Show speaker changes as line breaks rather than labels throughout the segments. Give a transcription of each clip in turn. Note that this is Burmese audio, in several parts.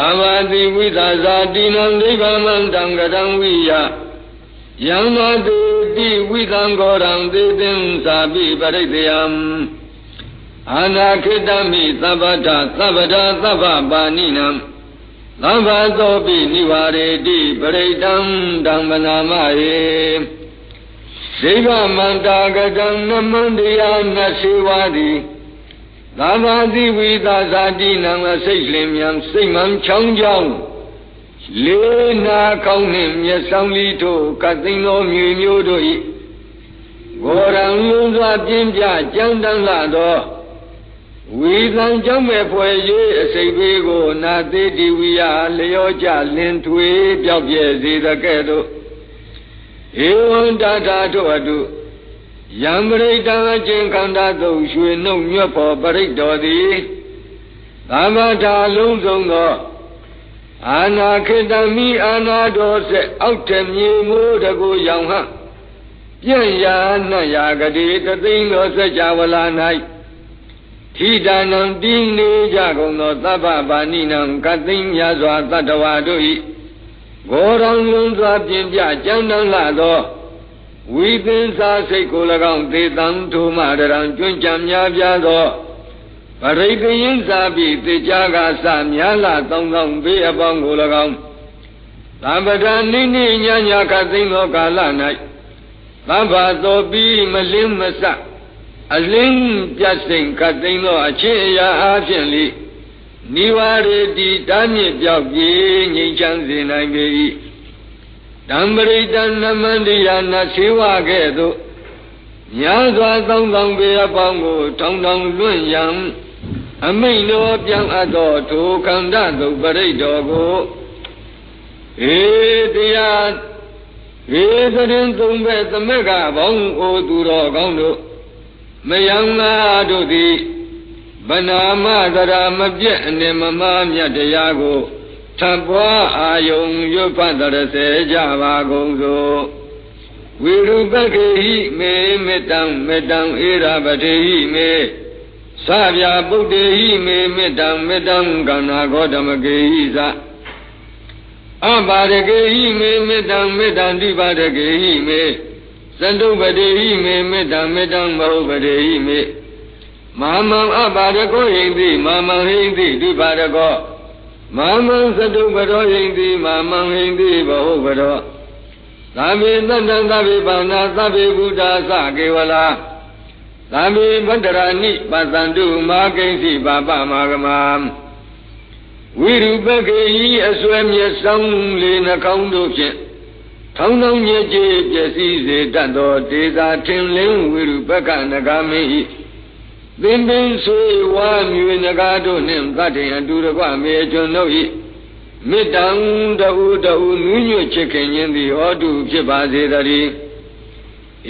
အာမတိဝိသဇာတိနံဒိဗ္ဗမံတံကတံဝိယယံမတိတိဝိသံဂောရံသေသင်္သာပိပရိတယံအာနာခိတမိသဗ္ဗတသဗ္ဗတာသဗ္ဗပါဏိနံသဗ္ဗသောပိနိဝရေတိပရိတံဓမ္မနာမယေဒိဗ္ဗမန္တာကတံနမန္တယာနစေဝါတိ သာဘာတိဝိသာဇာတိနံအစိတ်လင်မြန်စိတ်မှန်ချောင်းချောင်းလေးနာကောင်းနှင့်မျက်ဆောင်လီတို့ကသိန်းသောမြေမျိုးတို့၏ဂောရံလွန်စွာပြင်းပြကြမ်းတမ်းလာသောဝီသံကြောင့်မဲ့ဖွယ်၍အစိတ်ဘေးကို နာသေးတိဝိယလျောကြလင်ထွေပျောက်ပြဲစေတကဲ့သို့ဧဝံတထာတို့အတု ယံပရိတံအကျင့်ခန္ဓာသုံးရွှေနှုတ်ညွတ်ဖို့ပရိတ်တော်သည်သမထာလုံးစုံသောအာနာခေတမိအာနာတော်ဆက်အောက်ထမြေမိုးတကူရောင်ဟပြန့်ရာနတ်ရာကတိတသိန်းသောစัจ java လာ၌ထိဒါနံတင်းနေကြကုန်သောသဗ္ဗဗာဏိနံကသိန်းများစွာတတ္တဝါတို့၏ဂောရံလွန်စွာပြင်ပြကြမ်းတမ်းလာသော ဝိသင်္စာစိတ်ကို၎င်းသေတံထိုမှတရံကျွမ်းကြံများပြားသောပရိကယင်းစာပိသေချာကစများလာတောင်းတောင်းဘေးအပေါင်းကို၎င်းသံပဒနိနိညာညာကသိသောကာလ၌သဗ္ဗသောပြီးမလင်းမစအလင်းပြတ်စိန်ကသိသောအချင်းအရာအားဖြင့်လေနိဝရတိတာမြင့်ပြောက်ပြေငြိမ်းချမ်းစေနိုင်ပေ၏ ဓမ္မရိတနမန္တိယနာသေဝကဲ့သို့ညာစွာသောင်းသောင်းပေအပေါင်းကိုထောင်ထောင်လွင့်ရန်အမိန်တော်ပြန်အပ်သောထိုခန္ဓာသုပရိတ်တော်ကိုဧတရားဧသရင်သုံးဘက်သမက်ကဘောင်းအိုသူတော်ကောင်းတို့မယံလာတို့သည်ဗနာမသရာမပြည့်အနေမမမြတ်တရားကို ထပ်ပွားအာယုံရွတ်ဖတ်တရစေကြပါကုန်စို့ဝိရုပခေဟိမေမေတ္တံမေတ္တံဧရာပတိဟိမေသဗျာပုတ္တေဟိမေမေတ္တံမေတ္တံကန္နာဂောဓမကေဟိသအပါရကေဟိမေမေတ္တံမေတ္တံတိပါရကေဟိမေသန္တုပတိဟိမေမေတ္တံမေတ္တံမဟုပတိဟိမေမာမံအပါရကောဟိတိမာမံဟိတိတိပါရကော မာမံသတုပရောဟိတိမာမံဟိတိဘဟုပရောသဗ္ဗေတတ္တသဗ္ဗေပါဏာသဗ္ဗေဘုဒ္ဓသကေဝလာသဗ္ဗေဗတ္တရာနိပသန္တုမာကိဉ္စီပါပမာဂမဝိရုပကေဟိအစွဲမျက်ဆောင်လေးနှကောင်းတို့ဖြင့်ထောင်းထောင်းညစ်ကြေးပျက်စီးစေတတ်သောဒေသာထင်လင်းဝိရုပကနဂမင်း၏ သင်ပင်ဆွေဝါမြွေနဂါတို့နှင့်သတ္တေအတူတကွမေကျွန်တို့၏မေတ္တံတူတူနူးညွတ်ချစ်ခင်ခြင်းသည်ဟောတုဖြစ်ပါစေတည်း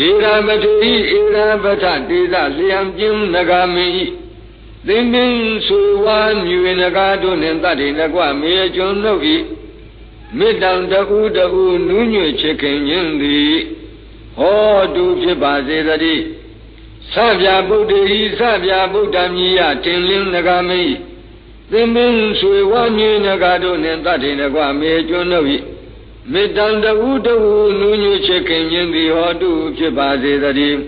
ဧရာပတိဧရာပထတေသလျံပြင်းနဂမင်း၏သင်ပင်ဆွေဝါမြွေနဂါတို့နှင့်သတ္တေတကွမေကျွန်တို့၏မေတ္တံတူတူနူးညွတ်ချစ်ခင်ခြင်းသည်ဟောတုဖြစ်ပါစေတည်း သဗျာဗုဒ္ဓဟိသဗျာဗုဒ္ဓမြည်ယတင်လင်းနဂမိသင်္မင်းဆွေဝါမြေနဂတို့နှင့်တတ်တယ်ကွာမေကျွန်းတို့၏မေတ္တံတူတူနူးညွတ်ချစ်ခင်ခြင်းသည်ဟောတုဖြစ်ပါစေတည်း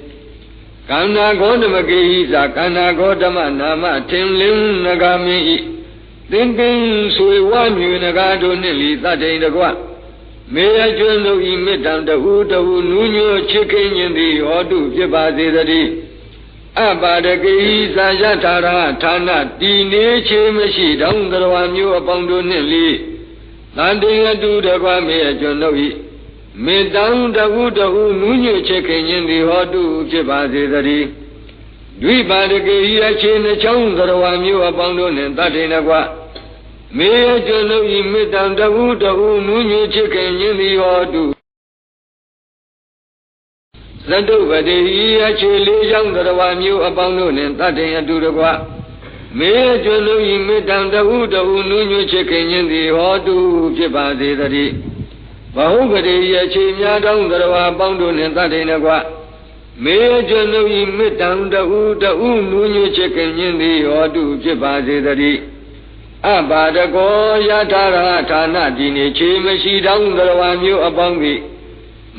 ကန္နာဂေါတမကေဟိသာကန္နာဂေါတမနာမထင်လင်းနဂမင်းဤသင်ပင်ဆွေဝါမြူနဂတို့နှင့်လီတတ်တယ်ကွာမေရကျွန်းတို့ဤမေတ္တံတူတူနူးညွတ်ချစ်ခင်ခြင်းသည်ဟောတုဖြစ်ပါစေတည်း အပါဒကိသာယထာရဌာနတည်နေချေမရှိတောင်းတော်မျိုးအပေါင်းတို့နှင့်လေတန်တေအတူတကွမေအကျွန်ုပ်ဤမေတ္တံတဟုတဟုနူးညွတ်ချစ်ခင်ခြင်းသည်ဟောတုဖြစ်ပါစေတည်းဒွိပါဒကိယအခြေနှချောင်းတော်မျိုးအပေါင်းတို့နှင့်တတ်တယ်ကွမေအကျွန်ုပ်ဤမေတ္တံတဟုတဟုနူးညွတ်ချစ်ခင်ခြင်းသည်ဟောတု သတ္တုပတိဤအခြေလေးချောင်းတော်မျိုးအပေါင်းတို့နှင့်တတ်တယ်အတူတကွမေကျွလုံးဤမေတ္တံတဟုတဟုနုညွချစ်ခင်ခြင်းသည်ဟောတုဖြစ်ပါစေတည်းဘဟုပတိဤအခြေများတောင်းတော်ပေါင်းတို့နှင့်တတ်တယ်ကွမေကျွလုံးဤမေတ္တံတဟုတဟုနုညွချစ်ခင်ခြင်းသည်ဟောတုဖြစ်ပါစေတည်းအအဘာတကောယထာရဌာနဒီနေခြေမရှိတောင်းသရဝမျိုးအပေါင်းသည်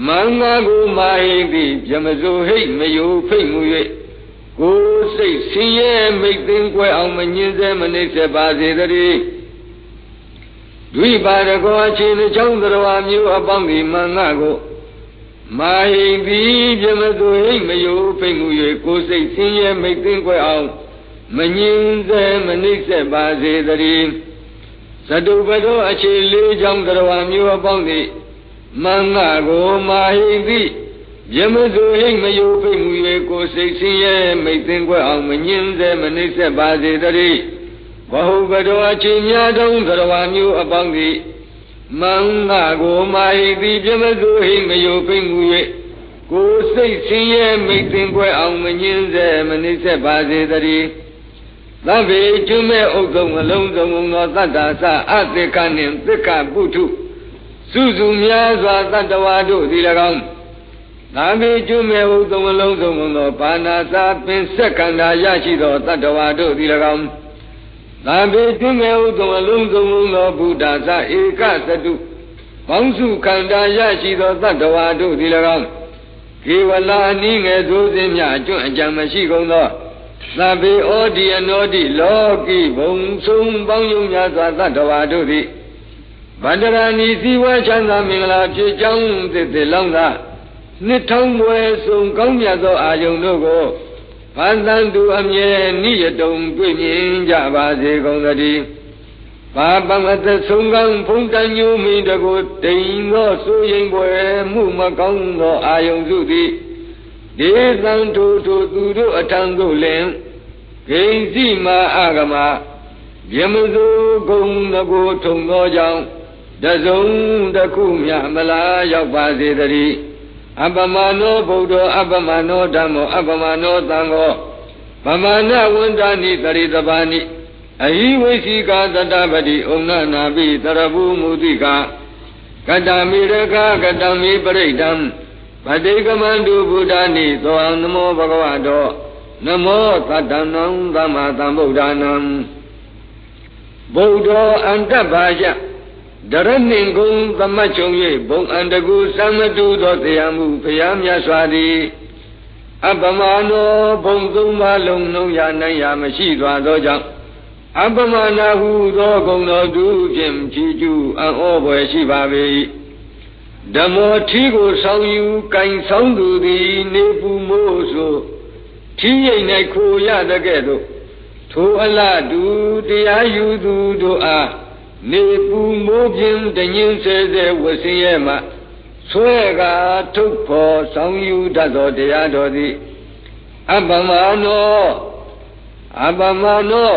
မင်္ဂကိုမာဟိတိပြမစိုးဟိတ်မယိုဖိတ်မှု၍ကိုယ်စိတ်ဆင်းရဲမိတ်သိမ်းကွယ်အောင်မညင်းစေမနှိမ့်စေပါစေတည်းဒွိပါရကောအချင်းအချောင်းသရဝမျိုးအပေါင်းသည်မင်္ဂကိုမာဟိတိပြမစိုးဟိတ်မယိုဖိတ်မှု၍ကိုယ်စိတ်ဆင်းရဲမိတ်သိမ်းကွယ်အောင်မငြင်းစေမနှိမ့်ဆက်ပါစေတည်းသတုပတောအခြေလေးချောင်းတော်မျိုးအပေါင်းသည် မင်္ဂကိုမာဟိတိယမစုဟိမယိုဖိတ်မူ၍ကိုစိတ်ဆင်းရဲမိတ်သိင်ခွဲအောင်မငြင်းစေမနှိမ့်ဆက်ပါစေတည်းဘဟုပတောအခြေများသောတော်မျိုးအပေါင်းသည်မင်္ဂကိုမာဟိတိယမစုဟိမယိုဖိတ်မူ၍ကိုစိတ်ဆင်းရဲမိတ်သိင်ခွဲအောင်မငြင်းစေမနှိမ့်ဆက်ပါစေတည်းသဗ္ဗေကျွမဲ့ဥက္ကုံအလုံးစုံသောတတ္တာသအသေကနှင့်သက္ကပုထု စုစုများစွာတတ္တဝါတို့သည်၎င်းသဗ္ဗေကျွမဲ့ဥက္ကုံအလုံးစုံသောဘာနာသာပင်စက္ကန္တာရရှိသောတတ္တဝါတို့သည်၎င်းသဗ္ဗေကျွမဲ့ဥက္ကုံအလုံးစုံသောဘုဒ္ဓသာဧကသတုပေါင်းစုခန္ဓာရရှိသောတတ္တဝါတို့သည်၎င်းကေဝလာအနည်းငယ်သိုးစင်းများအကျွတ်အကြံမရှိကုန်သောသဗ္ဗေဩဒီအနောတိလောကိဘုံဆုံးပေါင်းယုံများစွာသတ္တဝါတို့သည် ဗန္ဒရာဏီစီဝါချမ်းသာမင်္ဂလာဖြစ်ကြောင်းသစ်သစ်လောင်းသာနှစ်ထောင်ွယ်ဆုံးကောင်းမြတ်သောအာယုန်တို့ကိုဗန္တန်သူအမြဲနိယတုံတွေ့မြင်ကြပါစေကုန်သတည်းဘာပမတဆုံးကံဖုန်တန်ညူမိတကိုတိန်သောဆိုရင်ွယ်မှုမကောင်းသောအာယုန်စုသည်ဒေသံထိုထိုသူတို့အထံသို့လင်ဂိဉ္စီမာအဂမယမဇုဂုံတကိုထုံသောကြောင့် တစုံတစ်ခုမြမလားရောက်ပါစေတည်းအပမနောဗုဒ္ဓအပမနောဓမ္မောအပမနောသံဃောဗမာနဝန္တာနိတရိတပါနိအဟိဝိစီကာတတပတိဩနနာပိတရဘူးမုတိကကတမိရကကတမိပရိဒံပတိကမန္တုဘုဒ္ဓနိသောနမောဘဂဝတောနမောသတ္တနံသမ္မာသမ္ဗုဒ္ဓနာဗုဒ္ဓောအန္တဘာယ ဒရဏင်ကုံသမတ်ချုံ၍ဘုံအန္တကုသမတုသောတရားမှုဘုရားမြတ်စွာသည်အပမနောဘုံသုံးပါးလုံးနှုံရနိုင်ရမရှိသွားသောကြောင့်အပမနာဟုသောဂုဏ်တော်သူဖြင့်ကြည်ကျူအံ့ဩဖွယ်ရှိပါ၏ဓမ္မောထီကိုဆောင်ယူကင်ဆောင်သူသည် နေပူမို့ဆိုထီရိတ်၌ခိုရတဲ့ကဲ့သို့ထိုအလတူတရားယူသူတို့အား နေပူမိုးပြင်းတညင်းဆဲဆဲဝဆင်းရဲမှဆွဲကထုတ်ဖော်ဆောင်ယူတတ်သောတရားတော်သည်အပ္ပမနောအပ္ပမနော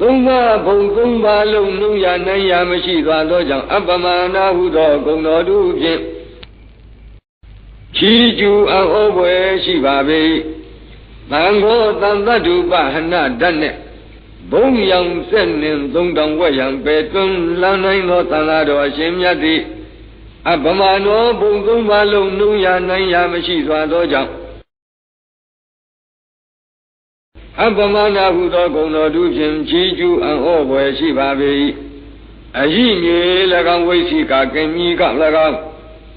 သုံးပါးဘုံသုံးပါးလုံးနှုံရနိုင်ရမရှိသွားသောကြောင့်အပ္ပမနာဟုသောဂုဏ်တော်တို့ဖြင့်ချီးကျူးအံ့ဩဖွယ်ရှိပါပေ၏သံဃောတန်တ္တုပဟနဓာတ်နဲ့ ဘုံရောင်ဆက်နှင်သုံးတောင်ဝက်ရံပဲတွန်းလန်းနိုင်သောသံဃာတော်အရှင်မြတ်သည်အပ္ပမနောဘုံသုံးပါးလုံးနှုံရနိုင်ရမရှိသွားသောကြောင့်အပမနာဟုသောဂုဏ်တော်သူဖြင့်ချီးကျူးအံ့ဩဖွယ်ရှိပါပေ၏အဟိမြေ၎င်းဝိသိကကင်ကြီးက၎င်း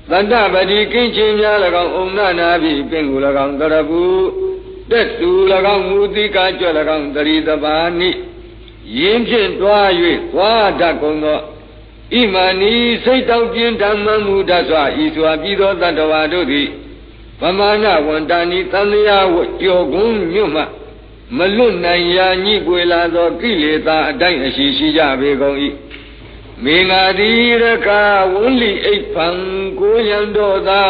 သတ္တပတိကင်းချင်းများ၎င်းဩနနာပိပင်ကို၎င်းတရဘူး တက်သူ၎င်းမူတိကကြွ၎င်းတရိတပါနိယင်းဖြင့်တွား၍သွားတတ်ကုန်သောဣမာနီစိတ်တောင်းပြင်းဓမ္မမူတတ်စွာဤစွာပြီးသောတတ္တဝါတို့သည်ဗမာနဝန္တာနီတန်လျာဝကြော်ကုန်းညွတ်မှမလွတ်နိုင်ရာညှိပွေလာသောကိလေသာအတိုင်းအရှိရှိကြပေကုန်၏မေငါတိရကဝန္လိအိတ်ဖံကိုရန်တော်သာ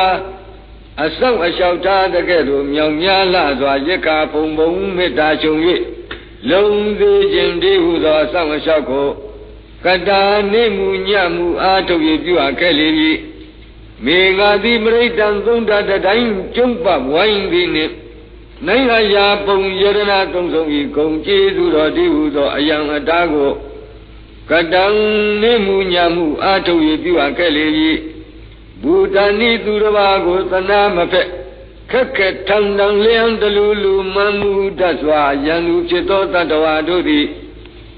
အဆောက်အလျှောက်ထားတဲ့ကဲ့သို့မြောင်များလှစွာရက္ခာဖုံဖုံမေတ္တာချုံ၍လုံသေးခြင်းတည်းဟုသောအဆောက်အလျှောက်ကိုကတာနေမှုညမှုအားထုတ်၍ပြုအပ်ခဲ့လေ၏မေငါတိပရိဒံသုံးတတတိုင်းကျုံပဝိုင်းသည်နှင့်နိုင်ငံရာပုံယရဏသုံးဆုံးဤဂုံကျေးဇူးတော်တည်းဟုသောအယံအတားကိုကတံနေမှုညာမှုအာထုတ်၍ပြုအပ်ခဲ့လေ၏ ဘူတန်ဤသူတစ်ပါးကိုသနာမဖက်ခက်ခက်ထန်ထန်လျံတလူလူမမှုတတ်စွာယံလူဖြစ်သောတတ္တဝါတို့သည်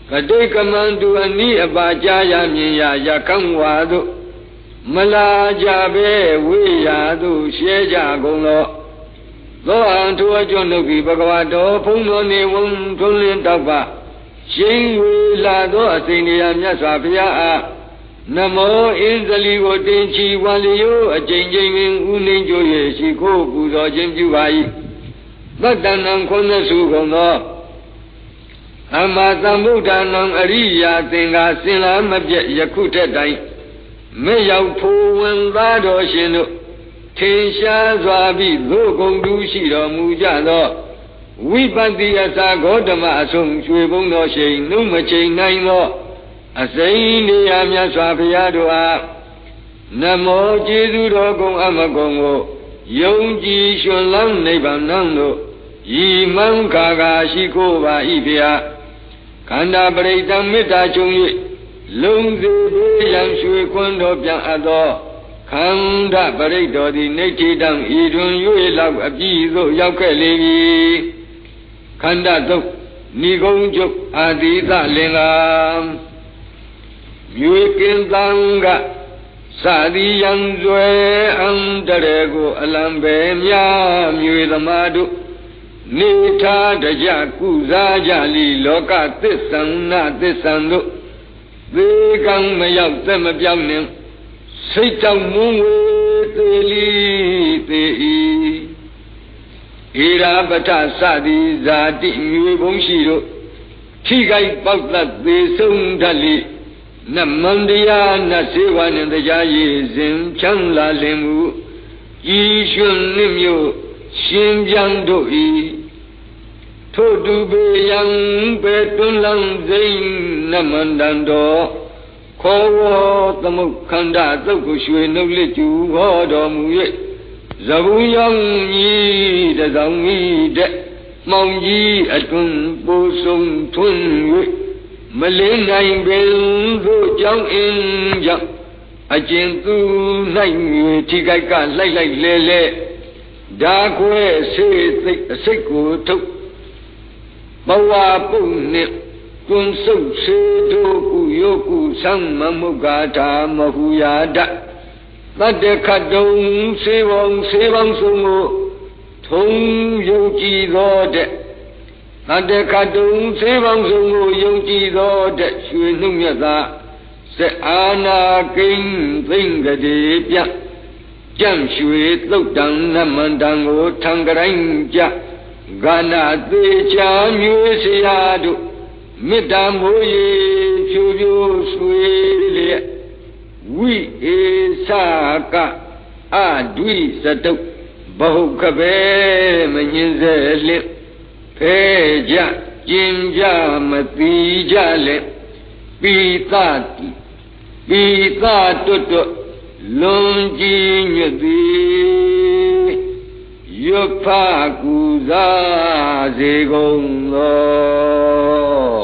ကတိတ်ကမန်သူအနိအပါကြာရမြင်ရရကံဝါတို့မလာကြပဲဝိရာတို့ရှဲကြကုန်တော့သောအံထိုအကျွန်းတို့ဘဂဝါတော်ဖုံးတော်နေဝံထုံးလင်းတောက်ပါရှိန်ဝေလာသောအစိန်တရားမြတ်စွာဘုရားအား နမောအင်းဇလီကိုတင်ချီဝါလျိုအကျဉ်းချင်းပင်ဥနှင်းကြိုး၍ရှိခိုးပူဇော်ခြင်းပြုပါ၏သတ္တနံခုနှစ်စုကုန်သောအမသမ္ဗုဒ္ဓနံအရိယာသင်္ဃာစင်လာမပြည့်ယခုထက်တိုင်မေရောက်ဖိုးဝင်သားတော်ရှင်တို့ထင်ရှားစွာပြီးသို့ကုန်တူးရှိတော်မူကြသောဝိပတိယသာဂေါတမအဆုံးရွှေဘုံတော်ရှိန်နှုတ်မချိန်နိုင်သော အစိမ့်နေရာမြတ်စွာဘုရားတို့အားနမောကျေးဇူးတော်ကုံအမကုံကိုယုံကြည်ရှင်လန်းနိဗ္ဗာန်တို့ဤမံခါကာရှိကိုပါဤဖျားခန္ဓာပရိတံမေတ္တာချုံ၍လုံစုပေးရန်ရွှေခွန်းတော်ပြန်အပ်သောခန္ဓာပရိတော်သည်နေတိတံဤတွင်၍လောက်အပြည့်သို့ရောက်ခဲ့လေပြီခန္ဓာသုတ်ဏိကုံကျုပ်အာတိသလင်္ကာ မြွေကင်းသံကသာတိယံဇွယ်အံတရေကိုအလံပဲများမြွေသမားတို့နေထားတကြကုစားကြလီလောကသစ္ဆံနာသစ္ဆံတို့သေကံမရောက်သက်မပြောင်းနှင့်စိတ်တောင်မုန်းဝေသေးလီသေးဤဣရာပထစသည်ဇာတိမြေဘုံရှိတို့ထိခိုက်ပေါက်သက်သေးဆုံးတတ်လိ နမန္တရားနတ်စေဝနှင့်တရားရည်စဉ်ချမ်းလာလင်မူဤရွှင်နှင့်မြို့ရှင်ပြန်တို့ဤထို့တူပေယံပေတွန်းလန်းစိန်နမန္တန်တော်ခောဝသမုခန္ဓာသုတ်ကိုရွှေနှုတ်လက်ကျူဟောတော်မူ၍ဇဗူယောင်ကြီးတစောင်းကြီးတဲ့မောင်ကြီးအတွန်းပူဆုံထွန်း၍ မလင်းနိုင်ပင်သို့ကြောင်းအင်းကြောင့်အကျဉ်သူနိုင်၍ထိခိုက်ကလိုက်လိုက်လဲလဲဓာခွဲဆေးသိအစိတ်ကိုထုတ်ဘဝပုံနှင့်တွန်းဆုပ်စေတို့ကုယောကုသံမမုဂါထာမဟုယာဒတတ္တခတ်တုံစေဝံစေဝံဆုံးကိုထုံယုံကြည်သောတဲ့ တတ္တခတ်တုံစေဝံဆုံးကိုယုံကြည်သောတဲ့ရွှေနှုတ်မြတ်သာစေအာနာကိဉ္သိင်္ဂတိပြကြံ့ရွှေသုတ်တံနမန္တံကိုထံကရိုင်းကြဂာနာသေးချာမျိုးစရာတို့မေတ္တာမိုးရေဖြူဖြူဆွေလျက်ဝိဧသကအဒွိစတုဘဟုကပဲမငင်းစေလင့် ဖဲကြကျင်ကြမတိကြလက်ပိသတိပိသတွတ်တွတ်လွန်ကြည်ညွတ်သည်ရွတ်ဖကူစားစေကုန်သော